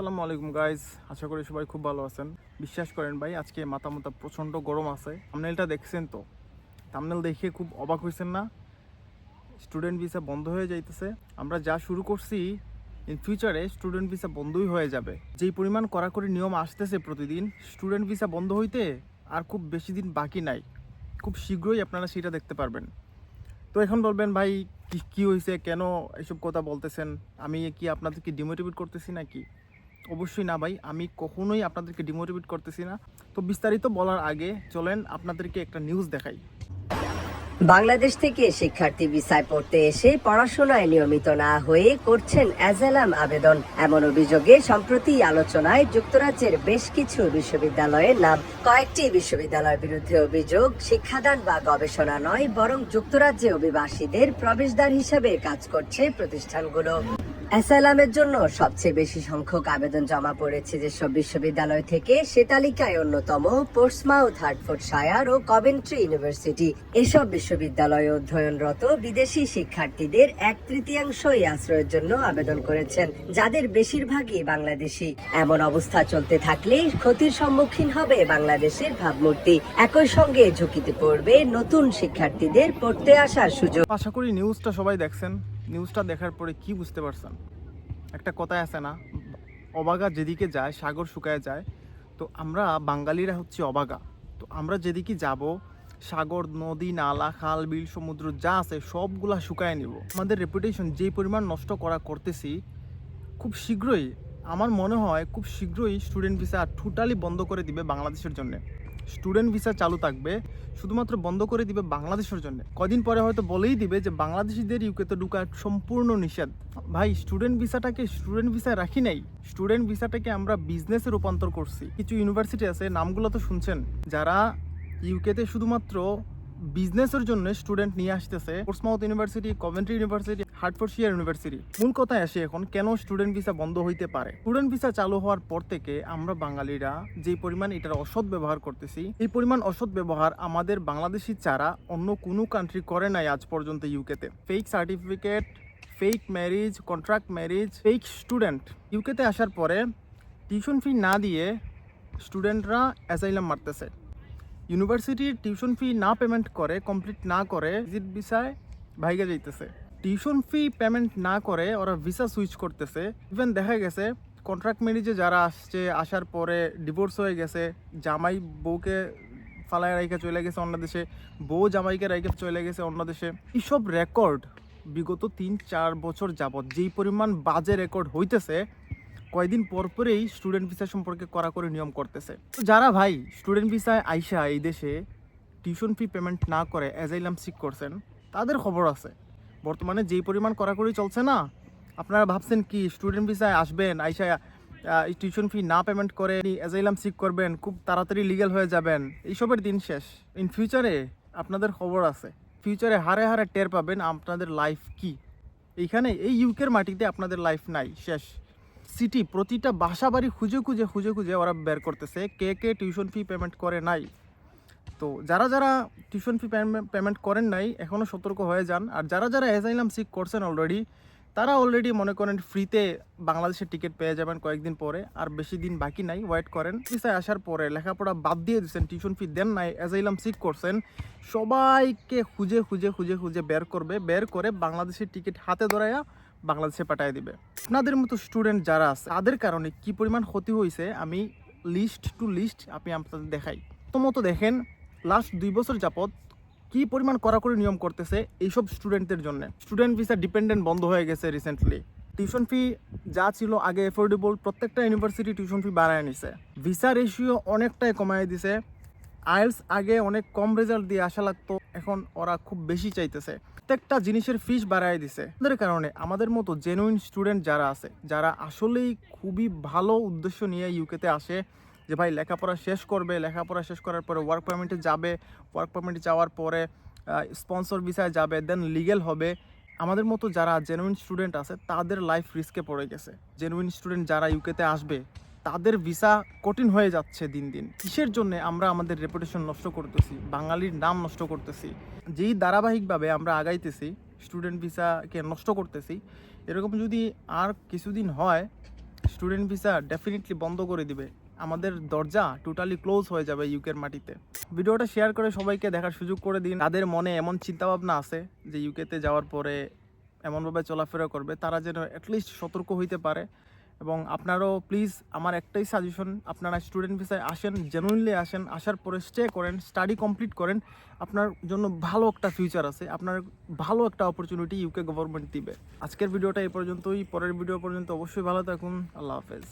আসসালামু আলাইকুম গাইজ আশা করি সবাই খুব ভালো আছেন। বিশ্বাস করেন ভাই, আজকে মাথা মাথা প্রচণ্ড গরম আছে। থামনেলটা দেখছেন তো? থামনেল দেখে খুব অবাক হয়েছেন না? স্টুডেন্ট ভিসা বন্ধ হয়ে যাইতেছে। আমরা যা শুরু করছি ইন ফিউচারে স্টুডেন্ট ভিসা বন্ধই হয়ে যাবে। যেই পরিমাণ কড়াকড়ি নিয়ম আসতেছে প্রতিদিন স্টুডেন্ট ভিসা বন্ধ হইতে আর খুব বেশি দিন বাকি নাই। খুব শীঘ্রই আপনারা সেটা দেখতে পারবেন। তো এখন বলবেন, ভাই, কি কি হয়েছে কেন এসব কথা বলতেছেন? আমি কি আপনাদেরকে ডিমোটিভেট করতেছি নাকি? অবশ্যই না ভাই, আমি কখনোই আপনাদেরকে ডিমোটিভেট করতেছি না। তো বিস্তারিত বলার আগে চলেন আপনাদেরকে একটা নিউজ দেখাই। বাংলাদেশ থেকে শিক্ষার্থী ভিসায় পড়তে এসে পড়াশোনায় নিয়মিত না হয়ে করছেন অ্যাজালাম আবেদন। এমন অভিযোগে সম্প্রতি আলোচনায় যুক্তরাজ্যের বেশ কিছু বিশ্ববিদ্যালয়ের নাম, কয়েকটি বিশ্ববিদ্যালয়ের বিরুদ্ধে অভিযোগ, শিক্ষাদান বা গবেষণা নয়, বরং যুক্তরাজ্যে অভিবাসীদের প্রবেশদ্বার হিসেবে কাজ করছে প্রতিষ্ঠানগুলো। অ্যাসাইলামের জন্য সবচেয়ে বেশি সংখ্যক আবেদন জমা পড়েছে যেসব বিশ্ববিদ্যালয় থেকে সে তালিকায় অন্যতম পোর্টসমাউথ হার্টফোর্ডশায়ার ও কভেন্ট্রি ইউনিভার্সিটি। এসব বিশ্ববিদ্যালয়ে অধ্যয়নরত বিদেশি শিক্ষার্থীদের এক তৃতীয়াংশই আশ্রয়ের জন্য আবেদন করেছেন, যাদের বেশিরভাগই বাংলাদেশি। এমন অবস্থা চলতে থাকলে ক্ষতির সম্মুখীন হবে বাংলাদেশের ভাবমূর্তি। একই সঙ্গে ঝুঁকিতে পড়বে নতুন শিক্ষার্থীদের পড়তে আসার সুযোগ। আশা করি নিউজটা সবাই দেখছেন। নিউজটা দেখার পরে কি বুঝতে পারছেন? একটা কথাই আছে না, অবাগা যেদিকে যায়, সাগর শুকায় যায়, তো আমরা বাঙালিরা হচ্ছে অবাগা। তো আমরা যেদিকে যাব, সাগর, নদী, নালা, খাল, বিল, সমুদ্র, যা আছে, সবগুলা শুকায় নিব। আমাদের রেপুটেশন যে পরিমাণ নষ্ট করা করতেছি, খুব শীঘ্রই, আমার মনে হয় খুব শীঘ্রই স্টুডেন্ট ভিসা টোটালি বন্ধ করে দিবে বাংলাদেশের জন্য। স্টুডেন্ট ভিসা চালু থাকবে, শুধুমাত্র বন্ধ করে দিবে বাংলাদেশের জন্য। কদিন পরে হয়তো বলেই দিবে যে বাংলাদেশিদের ইউকেতে ঢুকা সম্পূর্ণ নিষেধ। ভাই, স্টুডেন্ট ভিসাটাকে স্টুডেন্ট ভিসা রাখি নাই। স্টুডেন্ট ভিসাটাকে আমরা বিজনেসে রূপান্তর করছি। কিছু ইউনিভার্সিটি আছে, নামগুলো তো শুনছেন। যারা ইউকেতে শুধুমাত্র বিজনেসের জন্য স্টুডেন্ট নিয়ে আসতেছে Portsmouth university Coventry university Hertfordshire university মূল কথায় আসে এখন, কেন স্টুডেন্ট ভিসা বন্ধ হইতে পারে? স্টুডেন্ট ভিসা চালু হওয়ার পর থেকে আমরা বাঙালিরা যে পরিমাণ এটার অসৎ ব্যবহার করতেছি, এই পরিমাণ অসৎ ব্যবহার আমাদের বাংলাদেশি ছাড়া অন্য কোনো কান্ট্রি করে নাই আজ পর্যন্ত ইউকেতে fake certificate fake marriage contract marriage fake student ইউকেতে আসার পরে টিউশন ফি না দিয়ে স্টুডেন্টরা অ্যাসাইলাম মারতেছে। ইউনিভার্সিটির টিউশন ফি না পেমেন্ট করে, কমপ্লিট না করে, ভিজিট ভিসায় ভাইগে যাইতেছে। টিউশন ফি পেমেন্ট না করে ওরা ভিসা সুইচ করতেছে। ইভেন দেখা গেছে কন্ট্রাক্ট ম্যারেজে যারা আসছে, আসার পরে ডিভোর্স হয়ে গেছে, জামাই বউকে ফালায় রাইকে চলে গেছে অন্য দেশে, বউ জামাইকে রাইকে চলে গেছে অন্য দেশে। এইসব রেকর্ড বিগত তিন চার বছর যাবৎ যেই পরিমাণ বাজে রেকর্ড হইতেছে কয়দিন পর পরেই স্টুডেন্ট ভিসা সম্পর্কে কড়াকড়ি নিয়ম করতেছে। যারা ভাই স্টুডেন্ট ভিসায় আইসা এই দেশে টিউশন ফি পেমেন্ট না করে অ্যাজাইলাম সিক করছেন, তাদের খবর আছে। বর্তমানে যেই পরিমাণ কড়াকড়ি চলছে না, আপনারা ভাবছেন কি স্টুডেন্ট ভিসায় আসবেন, আইসা টিউশন ফি না পেমেন্ট করে অ্যাজাইলাম সিক করবেন, খুব তাড়াতাড়ি লিগ্যাল হয়ে যাবেন, এইসবের দিন শেষ। ইন ফিউচারে আপনাদের খবর আছে। ফিউচারে হারে হারে টের পাবেন আপনাদের লাইফ কি। এইখানে এই ইউকের মাটিতে আপনাদের লাইফ নাই, শেষ। সিটি প্রতিটা বাসা বাড়ি খুঁজে খুঁজে খুঁজে খুঁজে ওরা বের করতেছে। কে কে টিউশন ফি পেমেন্ট করে নাই। তো যারা যারা টিউশন ফি পেমেন্ট করেন নাই এখনও সতর্ক হয়ে যান। আর যারা যারা অ্যাজাইলাম সিক করছেন অলরেডি তারা অলরেডি মনে করেন ফ্রিতে বাংলাদেশের টিকিট পেয়ে যাবেন কয়েকদিন পরে। আর বেশি দিন বাকি নাই ওয়েট করেন। ভিসায় আসার পরে লেখাপড়া বাদ দিয়ে দিচ্ছেন টিউশন ফি দেন নাই অ্যাজাইলাম সিক করছেন। সবাইকে খুঁজে খুঁজে খুঁজে খুঁজে বের করবে। বের করে বাংলাদেশের টিকিট হাতে ধরাইয়া বাংলাদেশে পাঠিয়ে দিবে। আপনাদের মতো স্টুডেন্ট যারা আছে, তাদের কারণে কি পরিমাণ ক্ষতি হয়েছে আমি লিস্ট টু লিস্ট আমি আপনাদের দেখাই। প্রথমত দেখেন লাস্ট দুই বছর যাবত কি পরিমাণ কড়াকড়ি নিয়ম করতেছে এইসব স্টুডেন্টদের জন্য। স্টুডেন্ট ভিসা ডিপেন্ডেন্ট বন্ধ হয়ে গেছে রিসেন্টলি টিউশন ফি যা ছিল আগে এফোর্ডেবল প্রত্যেকটা ইউনিভার্সিটি টিউশন ফি বাড়ায় নিছে। ভিসা রেশিও অনেকটাই কমায় দিছে। আইএলস আগে অনেক কম রেজাল্ট দিয়ে আসা লাগতো। এখন ওরা খুব বেশি চাইতেছে। প্রত্যেকটা জিনিসের ফিস বাড়ায় দিছে। এদের কারণে আমাদের মতো জেনুইন স্টুডেন্ট যারা আছে, যারা আসলেই খুবই ভালো উদ্দেশ্য নিয়ে ইউকেতে আসে, যে ভাই লেখাপড়া শেষ করবে, লেখাপড়া শেষ করার পরে ওয়ার্ক পারমিটে যাবে ওয়ার্ক পারমিটে যাওয়ার পরে স্পন্সর ভিসায় যাবে দেন লিগেল হবে, আমাদের মতো যারা জেনুইন স্টুডেন্ট আছে, তাদের লাইফ রিস্কে পড়ে গেছে। জেনুইন স্টুডেন্ট যারা ইউকেতে আসবে তাদের ভিসা কঠিন হয়ে যাচ্ছে দিন দিন। কিসের জন্য আমরা আমাদের রেপুটেশন নষ্ট করতেছি? বাঙালির নাম নষ্ট করতেছি। যেই ধারাবাহিকভাবে আমরা আগাইতেছি স্টুডেন্ট ভিসাকে নষ্ট করতেছি, এরকম যদি আর কিছুদিন হয় স্টুডেন্ট ভিসা ডেফিনেটলি বন্ধ করে দিবে। আমাদের দরজা টোটালি ক্লোজ হয়ে যাবে ইউকের মাটিতে। ভিডিওটা শেয়ার করে সবাইকে দেখার সুযোগ করে দিন। তাদের মনে এমন চিন্তাভাবনা আছে যে ইউকেতে যাওয়ার পরে এমনভাবে চলাফেরা করবে, তারা যেন অ্যাটলিস্ট সতর্ক হইতে পারে। এবং আপনারাও প্লিজ আমার একটাই সাজেশন আপনারা স্টুডেন্ট ভিসায় আসেন জেনুইনলি আসেন, আসার পরে স্টে করেন স্টাডি কমপ্লিট করেন, আপনার জন্য ভালো একটা ফিউচার আছে, আপনার ভালো একটা অপরচুনিটি ইউকে গভর্নমেন্ট দিবে। আজকের ভিডিওটা এই পর্যন্তই, পরের ভিডিও পর্যন্ত অবশ্যই ভালো থাকুন, আল্লাহ হাফেজ।